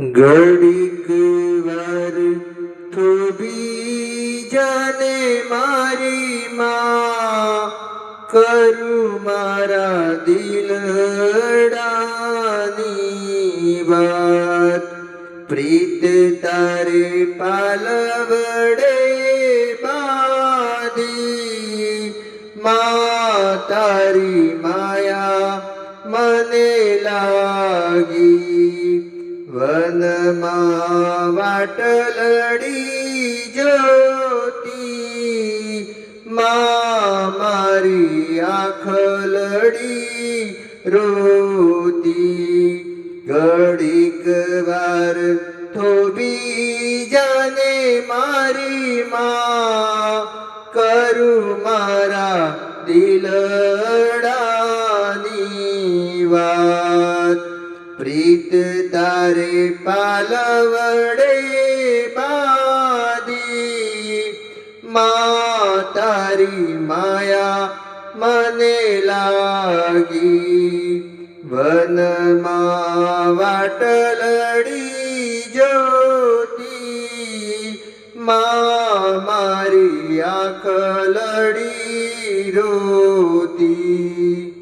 ઘડીક વાર થોબી જાને મારી માં કરું મારા દિલડાની વાત. પ્રીત તારે પાલવડે બાદી મા તારી માયા મને લાગી. વનમાં વાટલડી જોતી મા મારી આખલડી રોતી ઘડીક વાર થોબી જાને મારી માં કરું મારા દિલડાની વાત પ્રીત તારે પાલવડે બાદી. મા તારી માયા મને લાગી. વનમાં વાટલડી જોતી મા મારી આંખ લડી રોતી.